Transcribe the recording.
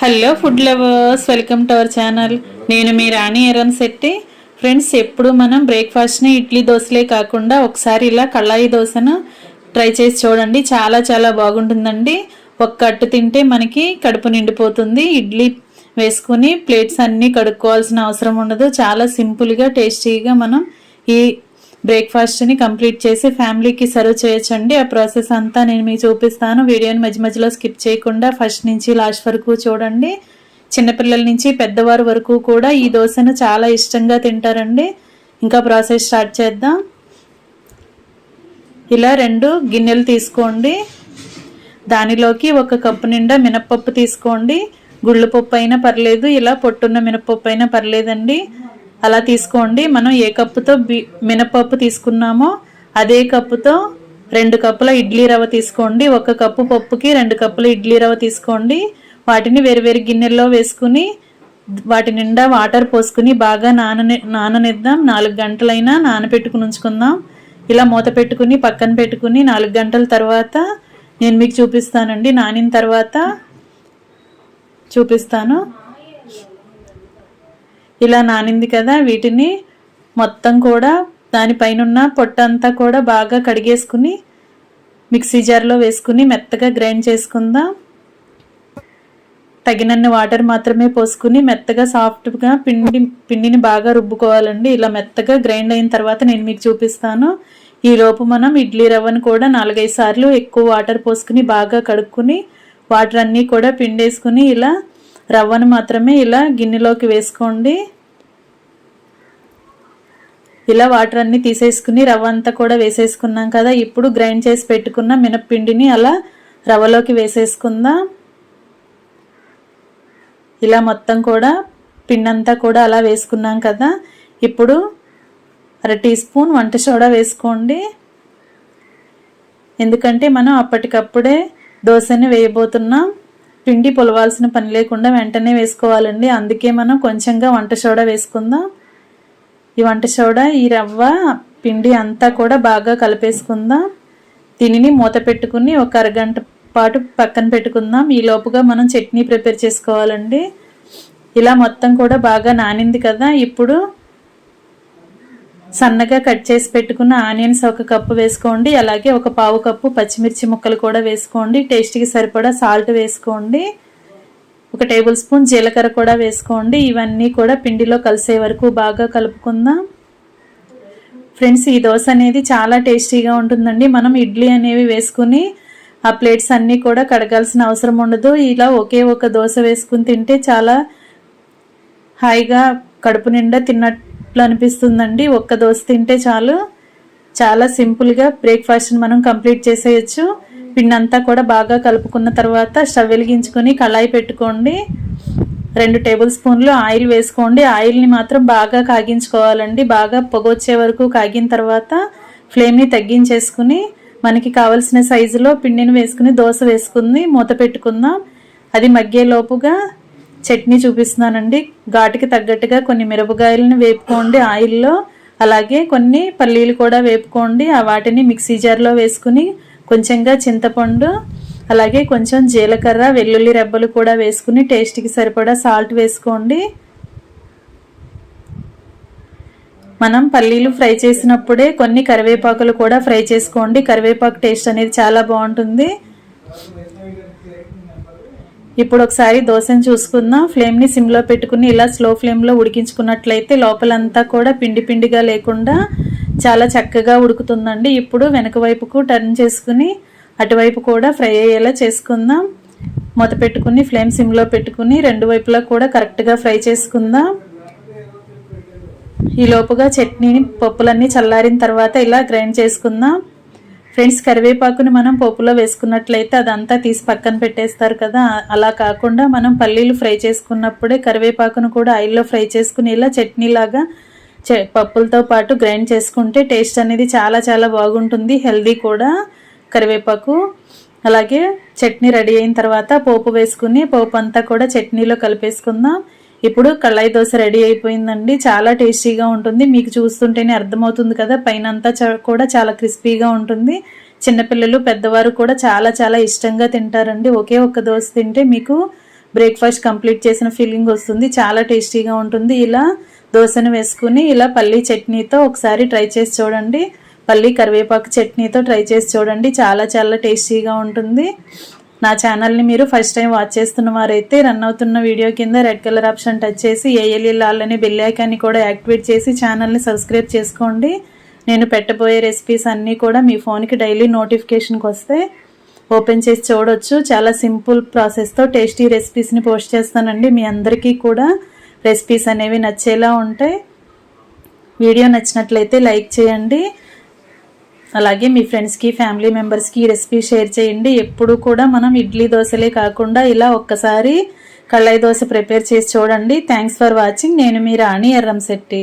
Hello food lovers welcome to our channel నేను మీ రాణి ఎరం Shetty. Friends ఎప్పుడు మనం బ్రేక్ఫాస్ట్ని ఇడ్లీ దోశలే కాకుండా ఒకసారి ఇలా కళాయి దోశను ట్రై చేసి చూడండి. చాలా చాలా బాగుంటుందండి. ఒక్క అట్టు తింటే మనకి కడుపు నిండిపోతుంది. ఇడ్లీ వేసుకుని ప్లేట్స్ అన్నీ కడుక్కోవాల్సిన అవసరం ఉండదు. చాలా సింపుల్గా టేస్టీగా మనం ఈ బ్రేక్ఫాస్ట్ని కంప్లీట్ చేసి ఫ్యామిలీకి సర్వ్ చేయొచ్చండి. ఆ ప్రాసెస్ అంతా నేను మీకు చూపిస్తాను. వీడియోని మధ్య మధ్యలో స్కిప్ చేయకుండా ఫస్ట్ నుంచి లాస్ట్ వరకు చూడండి. చిన్నపిల్లల నుంచి పెద్దవారు వరకు కూడా ఈ దోశను చాలా ఇష్టంగా తింటారండి. ఇంకా ప్రాసెస్ స్టార్ట్ చేద్దాం. ఇలా రెండు గిన్నెలు తీసుకోండి. దానిలోకి ఒక కప్పు నిండా మినప్పప్పు తీసుకోండి. గుళ్ళు పప్పు అయినా పర్లేదు ఇలా పొట్టున్న మినప్పప్పు అయినా పర్లేదండి. అలా తీసుకోండి. మనం ఏ కప్పుతో బి మినపప్పు తీసుకున్నామో అదే కప్పుతో రెండు కప్పుల ఇడ్లీ రవ్వ తీసుకోండి. ఒక కప్పు పప్పుకి రెండు కప్పుల ఇడ్లీ రవ్వ తీసుకోండి. వాటిని వేరు వేరు గిన్నెల్లో వేసుకుని వాటి నిండా వాటర్ పోసుకుని బాగా నానని నాననిద్దాం. నాలుగు గంటలైనా నానబెట్టుకుని ఉంచుకుందాం. ఇలా మూత పెట్టుకుని పక్కన పెట్టుకుని నాలుగు గంటల తర్వాత నేను మీకు చూపిస్తానండి. నానిన తర్వాత చూపిస్తాను. ఇలా నానింది కదా వీటిని మొత్తం కూడా దానిపైనున్న పొట్టంతా కూడా బాగా కడిగేసుకుని మిక్సీ జార్లో వేసుకుని మెత్తగా గ్రైండ్ చేసుకుందాం. తగినన్ని వాటర్ మాత్రమే పోసుకుని మెత్తగా సాఫ్ట్గా పిండి పిండిని బాగా రుబ్బుకోవాలండి. ఇలా మెత్తగా గ్రైండ్ అయిన తర్వాత నేను మీకు చూపిస్తాను. ఈ లోపు మనం ఇడ్లీ రవ్వను కూడా నాలుగైదు సార్లు ఎక్కువ వాటర్ పోసుకుని బాగా కడుక్కుని వాటర్ అన్నీ కూడా పిండేసుకుని ఇలా రవ్వను మాత్రమే ఇలా గిన్నెలోకి వేసుకోండి. ఇలా వాటర్ అన్ని తీసేసుకుని రవ్వ అంతా కూడా వేసేసుకున్నాం కదా. ఇప్పుడు గ్రైండ్ చేసి పెట్టుకున్న మినప్పిండిని అలా రవ్వలోకి వేసేసుకుందాం. ఇలా మొత్తం కూడా పిండి అంతా కూడా అలా వేసుకున్నాం కదా. ఇప్పుడు అర టీ స్పూన్ వంట సోడా వేసుకోండి. ఎందుకంటే మనం అప్పటికప్పుడే దోశని వేయబోతున్నాం. పిండి పొలవాల్సిన పని లేకుండా వెంటనే వేసుకోవాలండి. అందుకే మనం కొంచెంగా వంట సోడా వేసుకుందాం. ఈ వంట సోడా ఈ రవ్వ పిండి అంతా కూడా బాగా కలిపేసుకుందాం. దీనిని మూత పెట్టుకుని ఒక అరగంట పాటు పక్కన పెట్టుకుందాం. ఈ లోపుగా మనం చట్నీ ప్రిపేర్ చేసుకోవాలండి. ఇలా మొత్తం కూడా బాగా నానింది కదా. ఇప్పుడు సన్నగా కట్ చేసి పెట్టుకున్న ఆనియన్స్ ఒక కప్పు వేసుకోండి. అలాగే ఒక పావు కప్పు పచ్చిమిర్చి ముక్కలు కూడా వేసుకోండి. టేస్ట్కి సరిపడా సాల్ట్ వేసుకోండి. ఒక టేబుల్ స్పూన్ జీలకర్ర కూడా వేసుకోండి. ఇవన్నీ కూడా పిండిలో కలిసే వరకు బాగా కలుపుకుందాం. ఫ్రెండ్స్ ఈ దోశ అనేది చాలా టేస్టీగా ఉంటుందండి. మనం ఇడ్లీ అనేవి వేసుకుని ఆ ప్లేట్స్ అన్నీ కూడా కడగాల్సిన అవసరం ఉండదు. ఇలా ఒకే ఒక దోశ వేసుకుని తింటే చాలా హాయిగా కడుపు నిండా తిన్నట్లు అనిపిస్తుందండి. ఒక్క దోశ తింటే చాలు. చాలా సింపుల్గా బ్రేక్ఫాస్ట్ని మనం కంప్లీట్ చేసేయచ్చు. పిండి అంతా కూడా బాగా కలుపుకున్న తర్వాత స్టవ్ వెలిగించుకొని కళాయి పెట్టుకోండి. రెండు టేబుల్ స్పూన్లు ఆయిల్ వేసుకోండి. ఆయిల్ని మాత్రం బాగా కాగించుకోవాలండి. బాగా పొగొచ్చే వరకు కాగిన తర్వాత ఫ్లేమ్ని తగ్గించేసుకుని మనకి కావలసిన సైజులో పిండిని వేసుకుని దోశ వేసుకుని మూత పెట్టుకుందాం. అది మగ్గేలోపుగా చట్నీ చూపిస్తున్నానండి. ఘాటుకి తగ్గట్టుగా కొన్ని మిరపకాయలను వేపుకోండి ఆయిల్లో. అలాగే కొన్ని పల్లీలు కూడా వేపుకోండి. ఆ వాటిని మిక్సీ జార్లో వేసుకుని కొంచెంగా చింతపండు అలాగే కొంచెం జీలకర్ర వెల్లుల్లి రెబ్బలు కూడా వేసుకుని టేస్ట్కి సరిపడా సాల్ట్ వేసుకోండి. మనం పల్లీలు ఫ్రై చేసినప్పుడే కొన్ని కరివేపాకులు కూడా ఫ్రై చేసుకోండి. కరివేపాకు టేస్ట్ అనేది చాలా బాగుంటుంది. ఇప్పుడు ఒకసారి దోశను చూసుకుందాం. ఫ్లేమ్ని సిమ్లో పెట్టుకుని ఇలా స్లో ఫ్లేమ్లో ఉడికించుకున్నట్లయితే లోపలంతా కూడా పిండి పిండిగా లేకుండా చాలా చక్కగా ఉడుకుతుందండి. ఇప్పుడు వెనక వైపుకు టర్న్ చేసుకుని అటువైపు కూడా ఫ్రై అయ్యేలా చేసుకుందాం. మూత పెట్టుకుని ఫ్లేమ్ సిమ్లో పెట్టుకుని రెండు వైపులా కూడా కరెక్ట్గా ఫ్రై చేసుకుందాం. ఈ లోపుగా చట్నీని పప్పులన్నీ చల్లారిన తర్వాత ఇలా గ్రైండ్ చేసుకుందాం. ఫ్రెండ్స్ కరివేపాకుని మనం పప్పులో వేసుకున్నట్లయితే అదంతా తీసి పక్కన పెట్టేస్తారు కదా. అలా కాకుండా మనం పల్లీలు ఫ్రై చేసుకున్నప్పుడే కరివేపాకును కూడా ఆయిల్లో ఫ్రై చేసుకుని ఇలా చట్నీలాగా పప్పులతో పాటు గ్రైండ్ చేసుకుంటే టేస్ట్ అనేది చాలా చాలా బాగుంటుంది హెల్దీ కూడా. కరివేపాకు అలాగే చట్నీ రెడీ అయిన తర్వాత పోపు వేసుకుని పోపు అంతా కూడా చట్నీలో కలిపేసుకుందాం. ఇప్పుడు కళాయి దోశ రెడీ అయిపోయిందండి చాలా టేస్టీగా ఉంటుంది. మీకు చూస్తుంటేనే అర్థమవుతుంది కదా పైన అంతా కూడా చాలా క్రిస్పీగా ఉంటుంది. చిన్నపిల్లలు పెద్దవారు కూడా చాలా చాలా ఇష్టంగా తింటారండి. ఒకే ఒక్క దోశ తింటే మీకు బ్రేక్ఫాస్ట్ కంప్లీట్ చేసిన ఫీలింగ్ వస్తుంది చాలా టేస్టీగా ఉంటుంది. ఇలా దోశను వేసుకుని ఇలా పల్లీ చట్నీతో ఒకసారి ట్రై చేసి చూడండి. పల్లీ కరివేపాకు చట్నీతో ట్రై చేసి చూడండి. చాలా చాలా టేస్టీగా ఉంటుంది. నా ఛానల్ని మీరు ఫస్ట్ టైం వాచ్ చేస్తున్న వారైతే రన్ అవుతున్న వీడియో కింద రెడ్ కలర్ ఆప్షన్ టచ్ చేసి ఏఎల్ఎల్ ఆల్ని బెల్ ఐకాన్ని కూడా యాక్టివేట్ చేసి ఛానల్ని సబ్స్క్రైబ్ చేసుకోండి. నేను పెట్టబోయే రెసిపీస్ అన్నీ కూడా మీ ఫోన్కి డైలీ నోటిఫికేషన్కి వస్తే ఓపెన్ చేసి చూడొచ్చు. చాలా సింపుల్ ప్రాసెస్తో టేస్టీ రెసిపీస్ని పోస్ట్ చేస్తానండి మీ అందరికీ కూడా. రెసిపీస్ అనేవి నచ్చేలా ఉంటాయి వీడియో నచ్చినట్లయితే లైక్ చేయండి. అలాగే మీ ఫ్రెండ్స్కి ఫ్యామిలీ మెంబర్స్కి ఈ రెసిపీ షేర్ చేయండి. ఎప్పుడు కూడా మనం ఇడ్లీ దోశలే కాకుండా ఇలా ఒక్కసారి కళ్ళాయి దోశ ప్రిపేర్ చేసి చూడండి. Thanks for watching. నేను మీ రాణి ఎర్రంశెట్టి